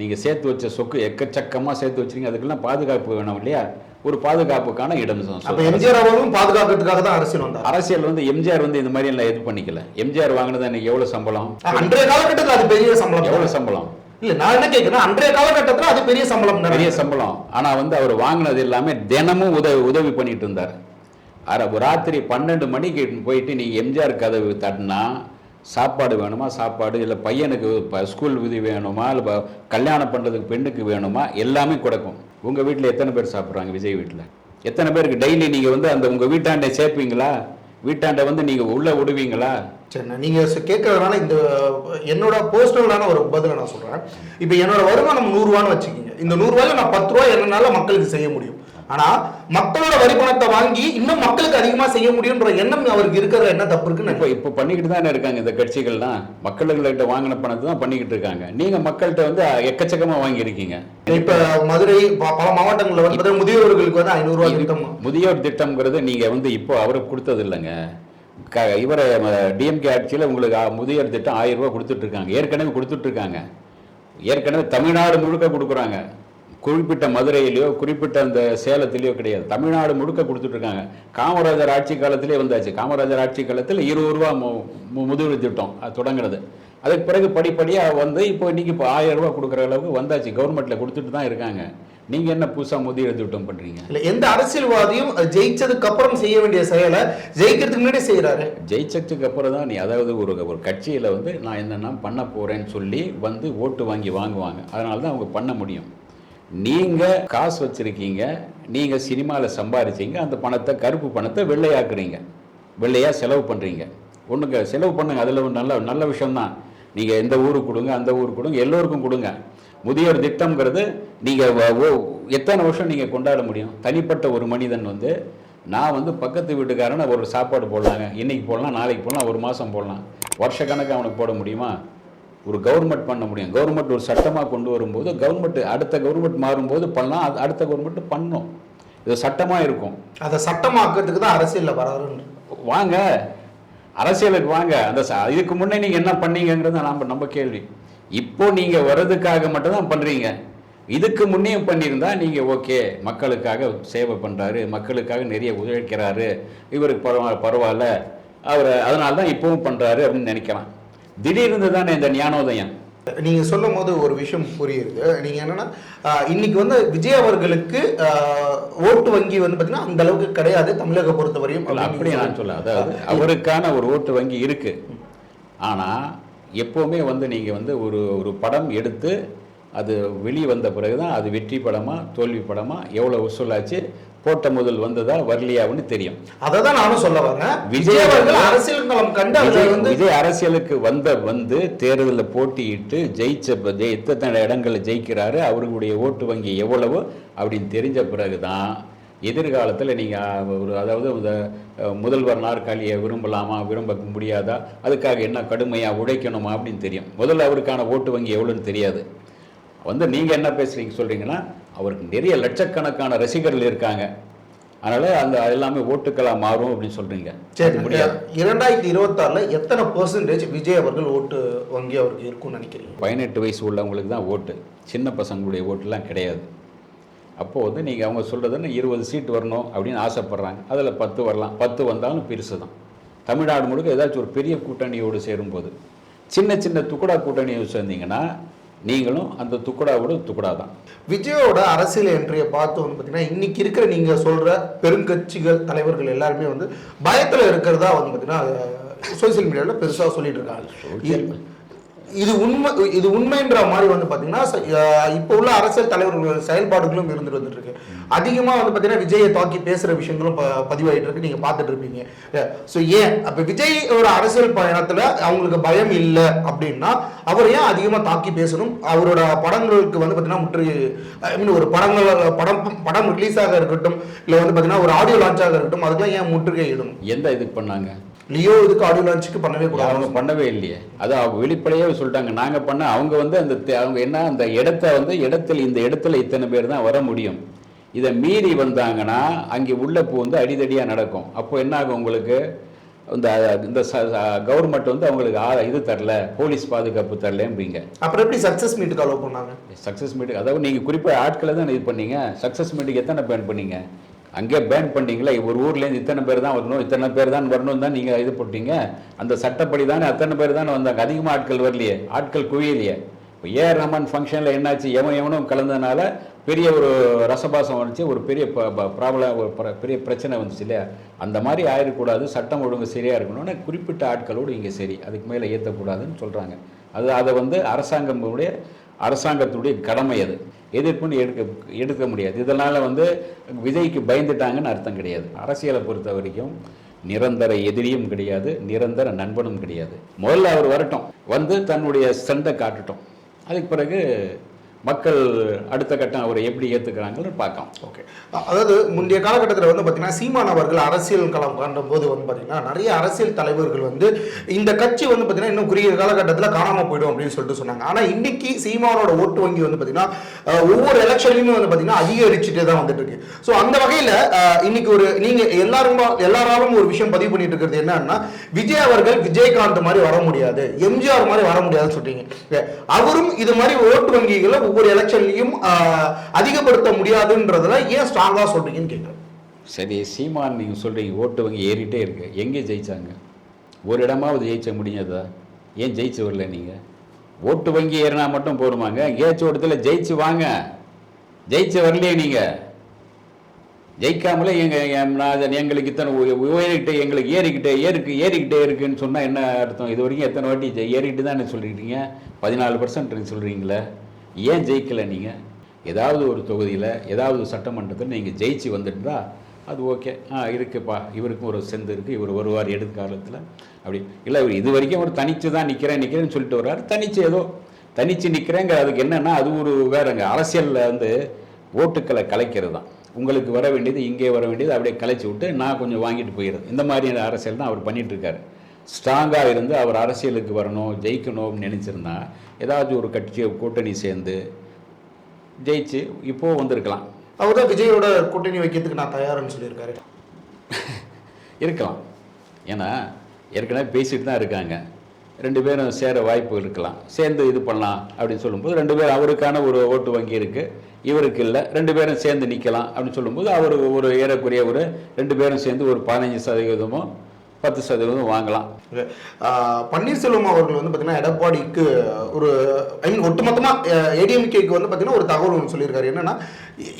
நீங்கள் சேர்த்து வச்ச சொக்கு எக்கச்சக்கமாக சேர்த்து வச்சிருக்கீங்க அதுக்கெல்லாம் பாதுகாப்பு வேணும் இல்லையா? ஒரு பாதுகாப்புக்கான இடம் அப்ப எம்ஜிஆர் அவர்களும் பாதுகாக்கிறதுக்காக தான் அரசியல் வந்தார். அரசியல் வந்து எம்ஜிஆர் வந்து இந்த மாதிரி எல்லாம் இது பண்ணிக்கல. எம்ஜிஆர் வாங்கினது இன்னைக்கு எவ்வளோ சம்பளம்? அன்றைய காலகட்டத்தில் அது பெரிய சம்பளம் எவ்வளோ தான். சம்பளம்? இல்ல நான் என்ன கேட்கிறேன் அன்றைய காலகட்டத்துல அது பெரிய சம்பளம். பெரிய சம்பளம். ஆனா வந்து அவர் வாங்கினது எல்லாமே தினமும் உதவி உதவி பண்ணிட்டு இருந்தார். ராத்திரி பன்னெண்டு மணிக்கு போயிட்டு நீங்க எம்ஜிஆர் கதவு தட்டினா சாப்பாடு வேணுமா? சாப்பாடு. இல்லை பையனுக்கு ஸ்கூல் விதி வேணுமா? இல்லை கல்யாணம் பண்ணுறதுக்கு பெண்ணுக்கு வேணுமா? எல்லாமே கொடுக்கும். உங்கள் வீட்டில் எத்தனை பேர் சாப்பிட்றாங்க விஜய் வீட்டில் எத்தனை பேருக்கு டெய்லி நீங்கள் வந்து அந்த உங்கள் வீட்டாண்டை சேர்ப்பீங்களா? வீட்டாண்டை வந்து நீங்கள் உள்ளே விடுவீங்களா? சரிண்ணா நீங்கள் நீங்க கேட்கறதுனால இந்த என்னோட பர்சனலான ஒரு பதிலை நான் சொல்கிறேன் இப்போ என்னோட வருமானம் நூறுரூவான்னு வச்சுக்கிங்க. வச்சுக்கோங்க இந்த நூறுரூவாயில் நான் பத்து ரூபா என்னால மக்களுக்கு செய்ய முடியும். ஆனா மக்களோட வரி பணத்தை வாங்கி இன்னும் மக்களுக்கு அதிகமா செய்ய முடியும்ன்ற எண்ணம் அவருக்கு இருக்கிற என்ன தப்பு இருக்குன்னு இப்போ இப்போ பண்ணிக்கிட்டு தானே இருக்காங்க இந்த கட்சிகள்லாம். மக்களுங்கிட்ட வாங்கின பணத்தை தான் பண்ணிக்கிட்டு இருக்காங்க. நீங்க மக்கள்கிட்ட வந்து எக்கச்சக்கமா வாங்கியிருக்கீங்க. இப்ப மதுரை பல மாவட்டங்கள்ல வந்து முதியோர்களுக்கு வந்து ஐநூறு ரூபாய் திட்டம். முதியோர் திட்டம்ங்கிறது நீங்க வந்து இப்போ அவருக்கு கொடுத்தது இல்லைங்க. இவரை டிஎம்கே ஆட்சியில் உங்களுக்கு முதியோர் திட்டம் ஆயிரம் ரூபாய் கொடுத்துட்டு இருக்காங்க. ஏற்கனவே கொடுத்துட்டு இருக்காங்க. ஏற்கனவே தமிழ்நாடு முழுக்க கொடுக்குறாங்க. குறிப்பிட்ட மதுரையிலையோ குறிப்பிட்ட அந்த சேலத்திலேயோ கிடையாது. தமிழ்நாடு முழுக்க கொடுத்துட்டு இருக்காங்க காமராஜர் ஆட்சி காலத்திலே வந்தாச்சு. காமராஜர் ஆட்சி காலத்தில் இருபது ரூபா மு- மு- முதியோர் திட்டம் அது தொடங்குறது அதுக்கு பிறகு படிப்படியாக வந்து இப்போ இன்னைக்கு இப்போ ஆயிரம் ரூபாய் கொடுக்குற அளவுக்கு வந்தாச்சு. கவர்மெண்ட்டில் கொடுத்துட்டு தான் இருக்காங்க. நீங்கள் என்ன புதுசாக முதியோர் திட்டம் பண்ணுறீங்க இல்ல எந்த அரசியல்வாதியும் ஜெயிச்சதுக்கு அப்புறம் செய்ய வேண்டிய செயலை ஜெயிக்கிறதுக்கு முன்னாடி செய்யறாரு ஜெயிச்சதுக்கு அப்புறம் தான் நீ அதாவது ஒரு ஒரு கட்சியில் வந்து நான் என்னென்ன பண்ண போகிறேன்னு சொல்லி வந்து ஓட்டு வாங்கி வாங்குவாங்க. அதனால தான் அவங்க பண்ண முடியும். நீங்கள் காசு வச்சுருக்கீங்க நீங்கள் சினிமாவில் சம்பாரிச்சீங்க அந்த பணத்தை கருப்பு பணத்தை வெள்ளையாக்குறீங்க. வெள்ளையாக செலவு பண்ணுறீங்க ஒன்றுங்க செலவு பண்ணுங்க அதில் ஒரு நல்ல நல்ல விஷயம்தான். நீங்கள் எந்த ஊருக்கு கொடுங்க அந்த ஊருக்கு கொடுங்க எல்லோருக்கும் கொடுங்க. முதியோர் திட்டம்ங்கிறது நீங்கள் எத்தனை வருஷம் நீங்கள் கொண்டாட முடியும்? தனிப்பட்ட ஒரு மனிதன் வந்து நான் வந்து பக்கத்து வீட்டுக்காரனை ஒரு சாப்பாடு போடலாங்க. இன்னைக்கு போடலாம் நாளைக்கு போடலாம் ஒரு மாதம் போடலாம். வருஷக்கணக்கு அவனுக்கு போட முடியுமா? ஒரு கவர்மெண்ட் பண்ண முடியும். கவர்மெண்ட் ஒரு சட்டமாக கொண்டு வரும்போது கவர்மெண்ட் அடுத்த கவர்மெண்ட் மாறும்போது பண்ணலாம். அது அடுத்த கவர்மெண்ட் பண்ணும். இது சட்டமாக இருக்கும். அதை சட்டமாக்குறதுக்கு தான் அரசியல்ல வராருன்னு. வாங்க. அரசியலுக்கு வாங்க. அந்த இதுக்கு முன்னே நீங்க என்ன பண்ணீங்கங்கிறது நம்ம நம்ம கேள்வி. இப்போ நீங்க வர்றதுக்காக மட்டும் தான் பண்றீங்க. இதுக்கு முன்னே பண்ணியிருந்தா நீங்க ஓகே. மக்களுக்காக சேவை பண்றாரு. மக்களுக்காக நிறைய உழைக்கிறாரு. இவருக்கு பரவா பரவாயில்ல. அவர் அதனால தான் இப்பவும் பண்றாரு அப்படின்னு நினைக்கலாம். திடீர்னு தானே இந்த ஞானோதயம். நீங்க சொல்லும் போது ஒரு விஷயம் புரியுது. நீங்க என்னன்னா இன்னைக்கு வந்து விஜய் அவர்களுக்கு ஓட்டு வங்கி வந்து பாத்தீங்கன்னா அந்த அளவுக்கு கிடையாது தமிழக பொறுத்தவரையும் அப்படி நான் சொல்ல அதாவது அவருக்கான ஒரு ஓட்டு வங்கி இருக்கு. ஆனா எப்பவுமே வந்து நீங்க வந்து ஒரு ஒரு படம் எடுத்து அது வெளியே வந்த பிறகுதான் அது வெற்றி படமா தோல்வி படமா எவ்வளவு வசூலாச்சு போட்ட முதல் வந்ததா வரலையான்னு தெரியும். அதை தான் நானும் சொல்ல வரேன் விஜய் அரசியல் களம் கண்டு விஜய் அரசியலுக்கு வந்த வந்து தேர்தலில் போட்டியிட்டு ஜெயிச்ச ஜெய் எத்தனை இடங்களில் ஜெயிக்கிறாரு அவர்களுடைய ஓட்டு வங்கி எவ்வளவு அப்படின்னு தெரிஞ்ச பிறகுதான் எதிர்காலத்தில் நீங்கள் ஒரு அதாவது முதல்வர் நாற்காலியை விரும்பலாமா விரும்ப முடியாதா அதுக்காக என்ன கடுமையாக உழைக்கணுமா அப்படின்னு தெரியும். முதல்ல அவருக்கான ஓட்டு வங்கி எவ்வளோன்னு தெரியாது. வந்து நீங்கள் என்ன பேசுறீங்க சொல்கிறீங்கன்னா அவருக்கு நிறைய லட்சக்கணக்கான ரசிகர்கள் இருக்காங்க. அதனால் அந்த எல்லாமே ஓட்டுக்களாக மாறும் அப்படின்னு சொல்கிறீங்க சரி முடியாது. இரண்டாயிரத்தி இருபத்தாறுல எத்தனை பெர்சன்டேஜ் விஜய் அவர்கள் ஓட்டு வங்கி அவருக்கு இருக்கும்னு நினைக்கிறீங்க? பதினெட்டு வயசு உள்ளவங்களுக்கு தான் ஓட்டு. சின்ன பசங்களுடைய ஓட்டுலாம் கிடையாது. அப்போது வந்து நீங்கள் அவங்க சொல்கிறதுன்னு இருபது சீட் வரணும் அப்படின்னு ஆசைப்பட்றாங்க. அதில் பத்து வரலாம். பத்து வந்தாலும் பெருசு தான். தமிழ்நாடு முழுக்க ஏதாச்சும் ஒரு பெரிய கூட்டணியோடு சேரும்போது சின்ன சின்ன துக்குடா கூட்டணியோடு சேர்ந்தீங்கன்னா நீங்களும் அந்த துக்குடாவோட துக்குடா தான் விஜயோட அரசியல் என்ட்ரியை பார்த்து வந்து பார்த்தீங்கன்னா இன்னைக்கு இருக்கிற நீங்க சொல்ற பெருங்கட்சிகள் தலைவர்கள் எல்லாருமே வந்து பயத்துல இருக்கிறதா வந்து பார்த்தீங்கன்னா சோசியல் மீடியாவில் பெருசா சொல்லிட்டு இருக்காங்க. இது- உண்மை இது உண்மைன்ற மாதிரி வந்து பார்த்தீங்கன்னா இப்போ உள்ள அரசியல் தலைவர்கள் செயல்பாடுகளும் இருந்துட்டு வந்துட்டு இருக்கு அதிகமா வந்து பார்த்தீங்கன்னா விஜயை தாக்கி பேசுற விஷயங்களும் ப- பதிவாயிட்டு இருக்கு. நீங்க பார்த்துட்டு இருப்பீங்க. ஸோ ஏன்? அப்ப ஒரு அரசியல் பயணத்துல அவங்களுக்கு பயம் இல்லை அப்படின்னா அவர் ஏன் அதிகமா தாக்கி பேசணும்? அவரோட படங்களுக்கு வந்து பார்த்தீங்கன்னா முற்று ஐ மீன் ஒரு படங்கள் படம் படம் ரிலீஸ் ஆக இருக்கட்டும் இல்லை வந்து பார்த்தீங்கன்னா ஒரு ஆடியோ லான்ச் ஆக இருக்கட்டும் அதுக்கெல்லாம் ஏன் முற்றுகை இடணும்? எந்த இதுக்கு பண்ணாங்க? லியோ இதுக்கு ஆடியோ லான்ச்சுக்கு பண்ணவே கூடாது. அவங்க பண்ணவே இல்லையே. அது அவங்க வெளிப்படையாவே சொல்லிட்டாங்க. நாங்க பண்ண அவங்க வந்து அந்த அவங்க என்ன அந்த இடத்த வந்து இடத்துல இந்த இடத்துல இத்தனை பேர் தான் வர முடியும். இதை மீறி வந்தாங்கன்னா அங்கே உள்ள வந்து அடிதடியா நடக்கும். அப்போ என்ன ஆகும் உங்களுக்கு? இந்த இந்த கவர்மெண்ட் வந்து அவங்களுக்கு ஆ- இது தரல போலீஸ் பாதுகாப்பு தரலம்பீங்க அப்புறம் எப்படி சக்சஸ் மீட்டுக்கு அலோவ் பண்ணாங்க? சக்ஸஸ் மீட்டுக்கு அதாவது நீங்கள் குறிப்பாக ஆட்களை தான் இது பண்ணீங்க. சக்ஸஸ் மீட்டுக்கு எத்தனை பேன் பண்ணீங்க? அங்கே பேன் பண்ணீங்களா ஒரு ஊர்லேருந்து இத்தனை பேர் தான் வரணும் இத்தனை பேர் தான் வரணும் தான் நீங்கள் இது போட்டீங்க. அந்த சட்டப்படி தானே அத்தனை பேர் தானே வந்தாங்க. அதிகமாக ஆட்கள் வரலையே ஆட்கள் குவியலையே. இப்போ ஏஆர் ரஹ்மான் ஃபங்க்ஷனில் என்னாச்சு? எவன் எவனும் கலந்ததுனால பெரிய ஒரு ரசபாசம் வந்துச்சு ஒரு பெரிய ப்ராப்ளம் ஒரு பெரிய பிரச்சனை வந்துச்சு இல்லையா? அந்த மாதிரி ஆயிடக்கூடாது சட்டம் ஒழுங்கு சரியாக இருக்கணும்னு குறிப்பிட்ட ஆட்களோடு இங்கே சரி அதுக்கு மேலே ஏற்றக்கூடாதுன்னு சொல்கிறாங்க அது அதை வந்து அரசாங்கமுடைய அரசாங்கத்துடைய கடமை அது. எதிர்ப்புன்னு எடுக்க எடுக்க முடியாது. இதனால் வந்து விஜய்க்கு பயந்துட்டாங்கன்னு அர்த்தம் கிடையாது. அரசியலை பொறுத்த வரைக்கும் நிரந்தர எதிரியும் கிடையாது நிரந்தர நண்பனும் கிடையாது. முதல்ல அவர் வரட்டும். வந்து தன்னுடைய சண்டை காட்டட்டும். அதுக்கு பிறகு மக்கள் அடுத்த கட்டம் அவரை எப்படி ஏற்றுக்கிறாங்கன்னு பார்க்கலாம். ஓகே அதாவது முந்தைய காலகட்டத்தில் வந்து பார்த்தீங்கன்னா சீமான் அவர்கள் அரசியல் களம் காண்டும் போது வந்து பார்த்தீங்கன்னா நிறைய அரசியல் தலைவர்கள் வந்து இந்த கட்சி வந்து பார்த்தீங்கன்னா இன்னும் குறுகிய காலகட்டத்தில் காணாமல் போயிடும் அப்படின்னு சொல்லிட்டு சொன்னாங்க. ஆனால் இன்னைக்கு சீமானோட ஓட்டு வங்கி வந்து பார்த்தீங்கன்னா ஒவ்வொரு எலெக்ஷன்லையுமே வந்து பார்த்தீங்கன்னா அதிகரிச்சுட்டே தான் வந்துட்டு இருக்கு. ஸோ அந்த வகையில் இன்னைக்கு ஒரு நீங்கள் எல்லாரும் எல்லாராலும் ஒரு விஷயம் பதிவு பண்ணிட்டு இருக்கிறது என்னன்னா விஜய் அவர்கள் விஜயகாந்த் மாதிரி வர முடியாது எம்ஜிஆர் மாதிரி வர முடியாதுன்னு சொல்றீங்க. அவரும் இது மாதிரி ஓட்டு வங்கிகளை ஒவ்வொரு எலெக்ஷன்லையும் அதிகப்படுத்த முடியாதுன்றதுல ஏன் ஸ்ட்ராங்காக சொல்றீங்கன்னு கேட்குறேன் சரி சீமான் நீங்கள் சொல்கிறீங்க ஓட்டு வங்கி ஏறிட்டே இருக்கு. எங்கே ஜெயிச்சாங்க? ஒரு இடமாவது ஜெயிச்ச முடிஞ்சதா? ஏன் ஜெயிச்சு வரல நீங்கள் ஓட்டு வங்கி ஏறினா மட்டும் போடுமாங்க கேச்சு ஓட்டத்தில் ஜெயிச்சு வாங்க. ஜெயிச்சு வரலையே நீங்கள் ஜெயிக்காமலே எங்கள் நான் எங்களுக்கு இத்தனை உயரிக்கிட்டே எங்களுக்கு ஏறிக்கிட்டே ஏறிக்கு ஏறிக்கிட்டே இருக்குன்னு சொன்னால் என்ன அர்த்தம்? இது வரைக்கும் எத்தனை வாட்டி ஏறிக்கிட்டு தான் சொல்லிட்டீங்க? பதினாலு பர்சன்ட் சொல்கிறீங்களே ஏன் ஜெயிக்கலை நீங்கள் ஏதாவது ஒரு தொகுதியில் ஏதாவது சட்டமன்றத்தில் நீங்கள் ஜெயிச்சு வந்துட்டுதா அது ஓகே. ஆ இருக்குப்பா. இவருக்கும் ஒரு செந்து இருக்குது இவர் வருவார் எடுக்காலத்தில் அப்படி. இல்லை இவர் இது வரைக்கும் ஒரு தனிச்சு தான் நிற்கிறேன் நிற்கிறேன்னு சொல்லிட்டு வர்றாரு. தனிச்சு ஏதோ தனிச்சு நிற்கிறேங்க அதுக்கு என்னென்னா அது ஒரு வேறங்க. அரசியலில் வந்து ஓட்டுக்களை கலைக்கிறது தான் உங்களுக்கு வர வேண்டியது இங்கே வர வேண்டியது அப்படியே கலைச்சி விட்டு நான் கொஞ்சம் வாங்கிட்டு போயிடுறது. இந்த மாதிரியான அரசியல் தான் அவர் பண்ணிட்டு இருக்காரு. ஸ்ட்ராங்காக இருந்து அவர் அரசியலுக்கு வரணும் ஜெயிக்கணும்னு நினச்சிருந்தா ஏதாச்சும் ஒரு கட்சியை கூட்டணி சேர்ந்து ஜெயிச்சு இப்போ வந்திருக்கலாம். அவர் தான் விஜயோட கூட்டணி வைக்கிறதுக்கு நான் தயார்னு சொல்லியிருக்காரு. இருக்கலாம். ஏன்னா ஏற்கனவே பேசிட்டு தான் இருக்காங்க. ரெண்டு பேரும் சேர வாய்ப்பு இருக்கலாம். சேர்ந்து இது பண்ணலாம் அப்படின்னு சொல்லும்போது ரெண்டு பேரும் அவருக்கான ஒரு ஓட்டு வங்கி இருக்குது இவருக்கு இல்லை. ரெண்டு பேரும் சேர்ந்து நிற்கலாம் அப்படின்னு சொல்லும்போது அவர் ஒரு ஏறக்குறைய ஒரு ரெண்டு பேரும் சேர்ந்து ஒரு பதினஞ்சு சதவீதமோ பத்து சதவீதம் வாங்கலாம். பன்னீர்செல்வம் அவர்கள் வந்து பார்த்தீங்கன்னா எடப்பாடிக்கு ஒரு ஐ மீன் ஒட்டுமொத்தமாக ஏடிஎம்கேக்கு வந்து பார்த்தீங்கன்னா ஒரு தகவல் ஒன்று சொல்லியிருக்காரு. என்னன்னா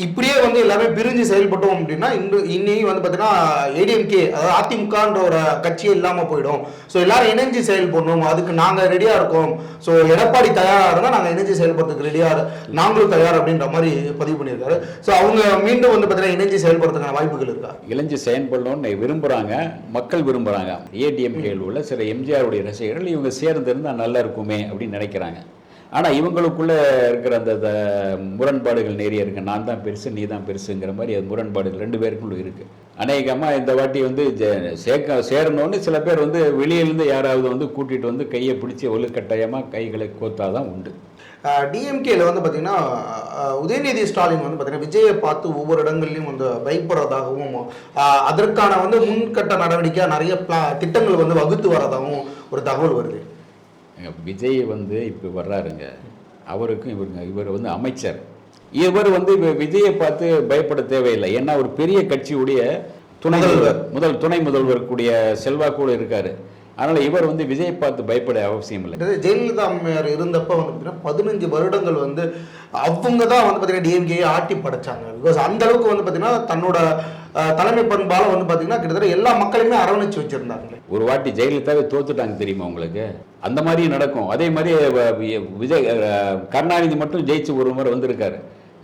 இப்படியே வந்து எல்லாமே பிரிஞ்சு செயல்பட்டோம் அப்படின்னா இன்று இன்னைக்கு வந்து பார்த்தீங்கன்னா ஏடிஎம்கே அதாவது அதிமுகன்ற ஒரு கட்சியே இல்லாமல் போயிடும். ஸோ எல்லாரும் இணைஞ்சு செயல்படணும். அதுக்கு நாங்கள் ரெடியாக இருக்கோம். ஸோ எடப்பாடி தயாராக இருந்தால் நாங்கள் இணைஞ்சு செயல்படுறதுக்கு ரெடியாக நாங்களும் தயார் அப்படின்ற மாதிரி பதிவு பண்ணியிருக்காரு. ஸோ அவங்க மீண்டும் வந்து பார்த்தீங்கன்னா இணைஞ்சு செயல்படுறதுக்கான வாய்ப்புகள் இருக்கா? இளைஞர் செயல்படணும்னு விரும்புகிறாங்க மக்கள் விரும்புகிறாங்க ஏடிஎம்கேயில் உள்ள சில எம்ஜிஆருடைய ரசிகர்கள் இவங்க சேர்ந்து இருந்தால் நல்லா இருக்குமே அப்படின்னு நினைக்கிறாங்க. ஆனால் இவங்களுக்குள்ள இருக்கிற அந்த முரண்பாடுகள் நிறைய இருக்கு. நான் தான் பெருசு நீ தான் பெருசுங்கிற மாதிரி அது முரண்பாடுகள் ரெண்டு பேருக்குள்ள இருக்கு. அநேகமாக இந்த வாட்டி வந்து சேர்க்க சேரணும்னு சில பேர் வந்து வெளியிலேருந்து யாராவது வந்து கூட்டிகிட்டு வந்து கையை பிடிச்சி ஒழுக்கட்டாயமாக கைகளை கோத்தாதான் உண்டு. டிஎம்கேல வந்து பார்த்தீங்கன்னா உதயநிதி ஸ்டாலின் வந்து பார்த்தீங்கன்னா விஜயை பார்த்து ஒவ்வொரு இடங்கள்லையும் வந்து பயப்படுறதாகவும் அதற்கான வந்து முன்கட்ட நடவடிக்கையாக நிறைய பிளா திட்டங்கள் வந்து வகுத்து வரதாகவும் ஒரு தகவல் வருது. விஜய் வந்து இப்போ வர்றாருங்க. அவருக்கும் இவருங்க இவர் வந்து அமைச்சர். இவர் வந்து விஜயை பார்த்து பயப்பட தேவையில்லை. ஏன்னா ஒரு பெரிய கட்சியுடைய துணை முதல்வர். முதல் துணை முதல்வர் கூடிய செல்வாக்கூட இருக்காரு. அதனால இவர் வந்து விஜயை பார்த்து பயப்பட அவசியம் இல்லை. ஜெயலலிதா அம்மையார் இருந்தப்ப வந்து பார்த்தீங்கன்னா பதினஞ்சு வருடங்கள் வந்து அவங்க தான் வந்து பார்த்தீங்கன்னா டிஎம்கே ஆட்டி படைச்சாங்க. பிகாஸ் அந்த அளவுக்கு வந்து பார்த்தீங்கன்னா தன்னோட தலைமை பண்பால வந்து பார்த்தீங்கன்னா கிட்டத்தட்ட எல்லா மக்களையுமே அரவணைச்சு வச்சிருந்தாங்க. ஒரு வாட்டி ஜெயலலிதாவே தோத்துட்டாங்க தெரியுமா உங்களுக்கு? அந்த மாதிரி நடக்கும். அதே மாதிரி விஜய் கருணாநிதி மட்டும் ஜெயிச்சு ஒரு முறை வந்திருக்காரு.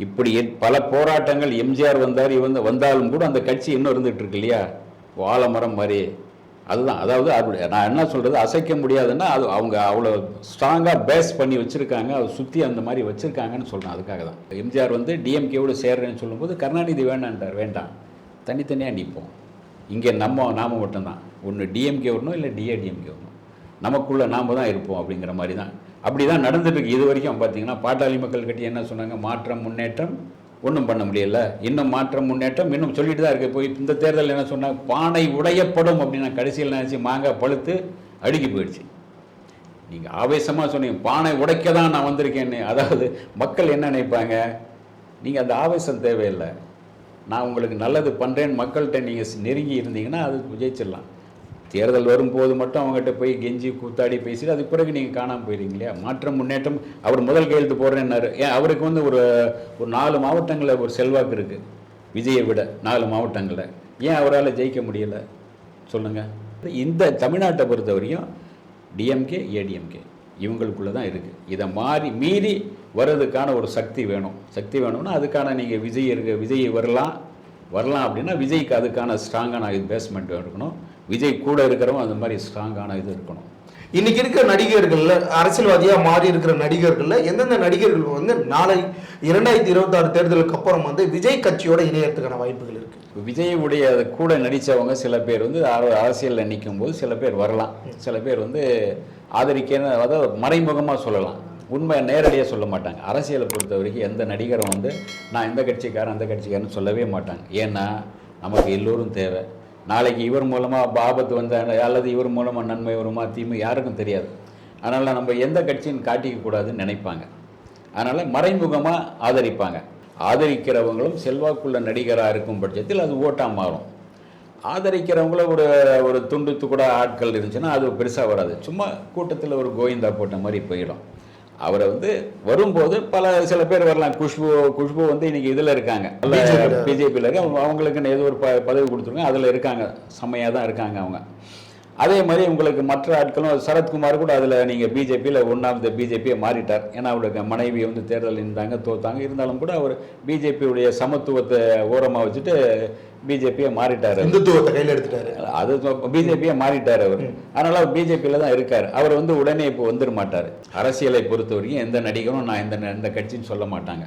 இப்படி பல போராட்டங்கள் எம்ஜிஆர் வந்தார் இவங்க வந்தாலும் கூட அந்த கட்சி இன்னும் இருந்துட்டு இருக்கு இல்லையா? வாழைமரம் மாதிரி. அதுதான். அதாவது அவருடைய நான் என்ன சொல்கிறது அசைக்க முடியாதுன்னா அது அவங்க அவ்வளோ ஸ்ட்ராங்காக பேஸ் பண்ணி வச்சுருக்காங்க. அதை சுற்றி அந்த மாதிரி வச்சுருக்காங்கன்னு சொல்கிறேன் அதுக்காக தான். எம்ஜிஆர் வந்து டிஎம்கேவோட சேர்றேன்னு சொல்லும்போது கருணாநிதி வேண்டான்றார் வேண்டாம். தனித்தனியாக நிற்போம் இங்கே நம்ம நாம மட்டும்தான். ஒன்று டிஎம்கே வரணும் இல்லை டிஏடிஎம்கே வரணும். நமக்குள்ளே நாம் தான் இருப்போம் அப்படிங்கிற மாதிரி தான். அப்படி தான் நடந்துட்டுருக்கு இது வரைக்கும் பார்த்தீங்கன்னா பாட்டாளி மக்கள் கட்டி என்ன சொன்னாங்க? மாற்றம் முன்னேற்றம் ஒன்றும் பண்ண முடியல. இன்னும் மாற்றம் முன்னேற்றம் இன்னும் சொல்லிட்டு தான் இருக்குது போய் இந்த தேர்தல் என்ன சொன்னால் பானை உடையப்படும் அப்படின்னு நான் கடைசியில் நினச்சி மாங்காய் பழுத்து அடுக்கி போயிடுச்சு. நீங்கள் ஆவேசமாக சொன்னீங்க பானை உடைக்க தான் நான் வந்திருக்கேன்னு. அதாவது மக்கள் என்ன நினைப்பாங்க? நீங்கள் அந்த ஆவேசம் தேவையில்லை. நான் உங்களுக்கு நல்லது பண்ணுறேன்னு மக்கள்கிட்ட நீங்கள் நெருங்கி இருந்தீங்கன்னா அது ஜெயிச்சிடலாம். தேர்தல் வரும்போது மட்டும் அவங்ககிட்ட போய் கெஞ்சி கூத்தாடி பேசிட்டு அதுக்கு பிறகு நீங்கள் காணாமல் போயிடுங்க இல்லையா மாற்றம் முன்னேற்றம். அவர் முதல் கையெழுத்து போடுறேன்னாரு. ஏன் அவருக்கு வந்து ஒரு ஒரு நாலு மாவட்டங்களில் ஒரு செல்வாக்கு இருக்குது விஜயை விட நாலு மாவட்டங்களில். ஏன் அவரால் ஜெயிக்க முடியலை? சொல்லுங்கள் இந்த தமிழ்நாட்டை பொறுத்த வரையும் டிஎம்கே ஏடிஎம்கே இவங்களுக்குள்ளே தான் இருக்குது இதை மாறி மீறி வர்றதுக்கான ஒரு சக்தி வேணும். சக்தி வேணும்னா அதுக்கான நீங்கள் விஜய் இருக்க விஜய் வரலாம். வரலாம் அப்படின்னா விஜய்க்கு அதுக்கான ஸ்ட்ராங்கான இது பேஸ்மெண்ட் இருக்கணும் விஜய் கூட இருக்கிறவங்க அந்த மாதிரி ஸ்ட்ராங்கான இது இருக்கணும். இன்னைக்கு இருக்கிற நடிகர்கள்ல அரசியல்வாதியா மாறி இருக்கிற நடிகர்கள்ல எந்தெந்த நடிகர்கள் வந்து நாளை இரண்டாயிரத்தி இருபத்தாறு தேர்தலுக்கு அப்புறம் வந்து விஜய் கட்சியோட இணையறதுக்கான வாய்ப்புகள் இருக்கு? விஜயுடைய கூட நடித்தவங்க சில பேர் வந்து அர- அரசியல்ல நிற்கும் போது சில பேர் வரலாம். சில பேர் வந்து ஆதரிக்க அதாவது மறைமுகமாக சொல்லலாம். உண்மை நேரடியாக சொல்ல மாட்டாங்க. அரசியலை பொறுத்த வரைக்கும் எந்த நடிகரும் வந்து நான் இந்த கட்சிக்காரன் அந்த கட்சிக்காரன் சொல்லவே மாட்டாங்க. ஏன்னா நமக்கு எல்லோரும் தேவை. நாளைக்கு இவர் மூலமாக ஆபத்து வந்த அல்லது இவர் மூலமாக நன்மை வருமா தீமை யாருக்கும் தெரியாது. அதனால் நம்ம எந்த கட்சியும் காட்டிக்கக்கூடாதுன்னு நினைப்பாங்க. அதனால் மறைமுகமாக ஆதரிப்பாங்க. ஆதரிக்கிறவங்களும் செல்வாக்குள்ள நடிகராக இருக்கும் பட்சத்தில் அது ஓட்டாக மாறும். ஆதரிக்கிறவங்கள ஒரு ஒரு துண்டுத்து கூட ஆட்கள் இருந்துச்சுன்னா அது பெருசாக வராது. சும்மா கூட்டத்தில் ஒரு கோவிந்தா போட்ட மாதிரி போயிடும். அவரை வந்து வரும்போது பல சில பேர் வரலாம். குஷ்பு குஷ்பு வந்து இன்னைக்கு இதில் இருக்காங்க. பிஜேபியில் இருக்க அவங்க- அவங்களுக்கு ஏதோ ஒரு ப பதவி கொடுத்துருங்க அதில் இருக்காங்க. செம்மையாக தான் இருக்காங்க அவங்க. அதே மாதிரி உங்களுக்கு மற்ற ஆட்களும் சரத்குமார் கூட அதில் நீங்கள் பிஜேபியில் ஒன் ஆஃப் த பிஜேபியை மாறிட்டார். ஏன்னா அவருடைய மனைவி வந்து தேர்தல் இருந்தாங்க தோத்தாங்க. இருந்தாலும் கூட அவர் பிஜேபியுடைய சமத்துவத்தை ஓரமாக வச்சுட்டு பிஜேபியை மாறிட்டார் இந்துத்துவத்தை கையில் எடுத்துட்டாரு. அது பிஜேபியை மாறிட்டார் அவர். அதனால அவர் பிஜேபியில் தான் இருக்கார். அவர் வந்து உடனே இப்போ வந்துட மாட்டார். அரசியலை பொறுத்த வரைக்கும் எந்த நடிகரும் நான் இந்த இந்த கட்சின்னு சொல்ல மாட்டாங்க.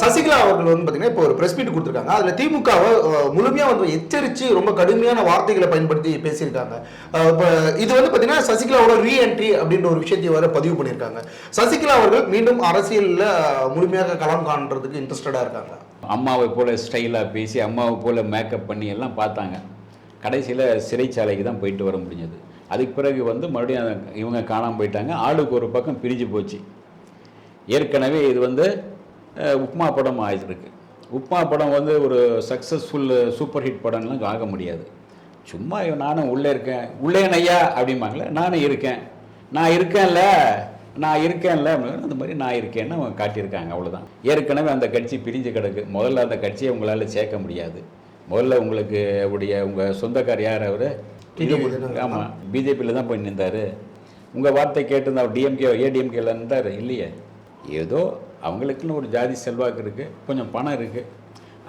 சசிகலா அவர்கள் வந்து பார்த்தீங்கன்னா இப்போ ஒரு ப்ரெஸ் மீட் கொடுத்துருக்காங்க. அதில் திமுகவை முழுமையாக வந்து எச்சரித்து ரொம்ப கடுமையான வார்த்தைகளை பயன்படுத்தி பேசியிருக்காங்க. இப்போ இது வந்து பார்த்தீங்கன்னா சசிகலாவோட ரீஎன்ட்ரி அப்படின்ற ஒரு விஷயத்தை வர பதிவு பண்ணியிருக்காங்க. சசிகலா அவர்கள் மீண்டும் அரசியலில் முழுமையாக களம் காண்றதுக்கு இன்ட்ரெஸ்டடாக இருக்காங்க. அம்மாவை போல ஸ்டைலாக பேசி அம்மாவை போல மேக்கப் பண்ணி எல்லாம் பார்த்தாங்க. கடைசியில் சிறைச்சாலைக்கு தான் போயிட்டு வர முடிஞ்சது. அதுக்கு பிறகு வந்து மறுபடியும் இவங்க காணாமல் போயிட்டாங்க. ஆளுக்கு ஒரு பக்கம் பிரிஞ்சு போச்சு. ஏற்கனவே இது வந்து உப்மா படம் ஆயிருக்கு உப்மா படம் வந்து ஒரு சக்ஸஸ்ஃபுல் சூப்பர் ஹிட் படம்லாம் ஆக முடியாது. சும்மா நானும் உள்ளே இருக்கேன். உள்ளே ஐயா அப்படிம்பாங்களே நானும் இருக்கேன். நான் இருக்கேன்ல நான் இருக்கேன்ல அப்படின்னு அந்த மாதிரி நான் இருக்கேன்னு அவங்க காட்டியிருக்காங்க அவ்வளவுதான். ஏற்கனவே அந்த கட்சி பிரிஞ்சு கிடக்கு. முதல்ல அந்த கட்சியை உங்களால் சேர்க்க முடியாது. முதல்ல உங்களுக்கு உடைய உங்கள் சொந்தக்கார் யார் அவர்? ஆமாம் பிஜேபியில் தான் போய் நின்றாரு. உங்கள் வார்த்தை கேட்டிருந்தா டிஎம்கே ஏடிஎம்கேல இருந்தார் இல்லையே? ஏதோ அவங்களுக்குன்னு ஒரு ஜாதி செல்வாக்கு இருக்குது கொஞ்சம் பணம் இருக்குது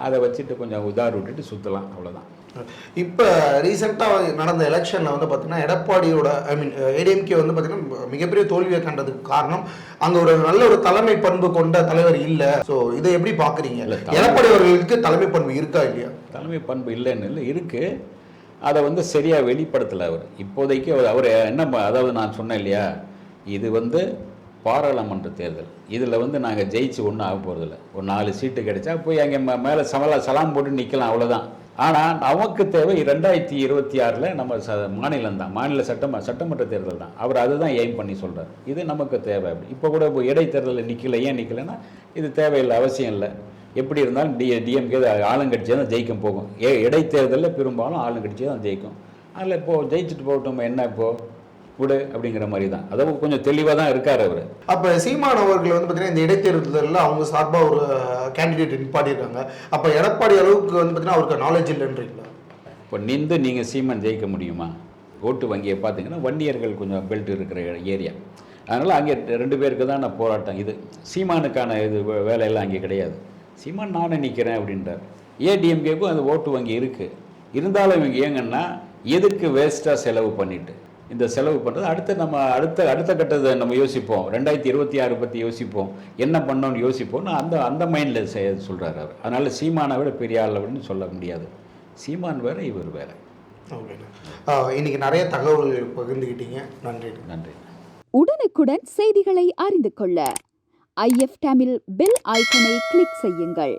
அதை வச்சுட்டு கொஞ்சம் உதார் விட்டுட்டு சுற்றலாம் அவ்வளோதான் இப்போ ரீசெண்டாக நடந்த எலெக்ஷனில் வந்து பார்த்தீங்கன்னா எடப்பாடியோட ஐ மீன் ஏடிஎம்கே வந்து பார்த்தீங்கன்னா மிகப்பெரிய தோல்வியை கண்டதுக்கு காரணம் அங்கே ஒரு நல்ல ஒரு தலைமை பண்பு கொண்ட தலைவர் இல்லை. ஸோ இதை எப்படி பார்க்குறீங்க எடப்பாடி அவர்களுக்கு தலைமை பண்பு இருக்கா இல்லையா? தலைமை பண்பு இல்லைன்னு இல்லை இருக்குது அதை வந்து சரியாக வெளிப்படுத்தலை அவர். இப்போதைக்கு அவர் அவர் என்ன அதாவது நான் சொன்னேன் இல்லையா இது வந்து பாராளுமன்ற தேர்தல். இதில் வந்து நாங்கள் ஜெயிச்சு ஒன்றும் ஆக போகிறதில்ல ஒரு நாலு சீட்டு கிடைச்சா போய் அங்கே மேலே சமலா சலாம் போட்டு நிற்கலாம் அவ்வளோதான் ஆனால் நமக்கு தேவை ரெண்டாயிரத்தி இருபத்தி ஆறில் நம்ம ச மாநிலம் தான். மாநில சட்டம சட்டமன்ற தேர்தல் தான். அவர் அதுதான் எய்ம் பண்ணி சொல்கிறார் இது நமக்கு தேவை அப்படி. இப்போ கூட இப்போ இடைத்தேர்தலில் நிற்கல ஏன் நிற்கலைன்னா இது தேவையில்லை அவசியம் இல்லை. எப்படி இருந்தாலும் டி டிஎம்கே ஆளுங்கட்சியாக தான் ஜெயிக்கும் போகும். ஏ இடைத்தேர்தலில் பெரும்பாலும் ஆளுங்கட்சி தான் ஜெயிக்கும். அதில் இப்போது ஜெயிச்சுட்டு போகட்டும் என்ன இப்போது விடு அப்படிங்கிற மாதிரி தான் அதாவது கொஞ்சம் தெளிவாக தான் இருக்கார் அவர். அப்போ சீமான் அவர்கள் வந்து பார்த்தீங்கன்னா இந்த இடைத்தேர்தலில் அவங்க சார்பாக ஒரு கேண்டிடேட் நிப்பாட்டியிருக்காங்க. அப்போ எடப்பாடி அளவுக்கு வந்து பார்த்தீங்கன்னா அவருக்கு நாலேஜ் இல்லைன்றீங்களா? இப்போ நின்று நீங்கள் சீமான் ஜெயிக்க முடியுமா? ஓட்டு வங்கியை பார்த்தீங்கன்னா வன்னியர்கள் கொஞ்சம் பெல்ட் இருக்கிற ஏரியா அதனால் அங்கே ரெண்டு பேருக்கு தான் நான் போராட்டம். இது சீமானுக்கான இது வேலையெல்லாம் அங்கே கிடையாது. சீமான் நானே நிற்கிறேன் அப்படின்றார். ஏடிஎம்கேக்கும் அந்த ஓட்டு வங்கி இருக்குது இருந்தாலும் இவங்க ஏங்கன்னா எதுக்கு வேஸ்ட்டாக செலவு பண்ணிட்டு? இந்த செலவு பண்ணுறது அடுத்து நம்ம அடுத்த அடுத்த கட்டத்தை நம்ம யோசிப்போம். ரெண்டாயிரத்தி இருபத்தி ஆறு பற்றி யோசிப்போம். என்ன பண்ணோம்னு யோசிப்போம் நான் அந்த அந்த மைண்டில் சொல்கிறார் அவர். அதனால் சீமானை விட பெரிய ஆள் அப்படின்னு சொல்ல முடியாது. சீமான் வேற இவர் வேற. இன்னைக்கு நிறைய தகவல்கள் பகிர்ந்துக்கிட்டீங்க நன்றி. நன்றி. உடனுக்குடன் செய்திகளை அறிந்து கொள்ள ஐஎஃப் தமிழ் பெல் ஐக்கனை கிளிக் செய்யுங்கள்.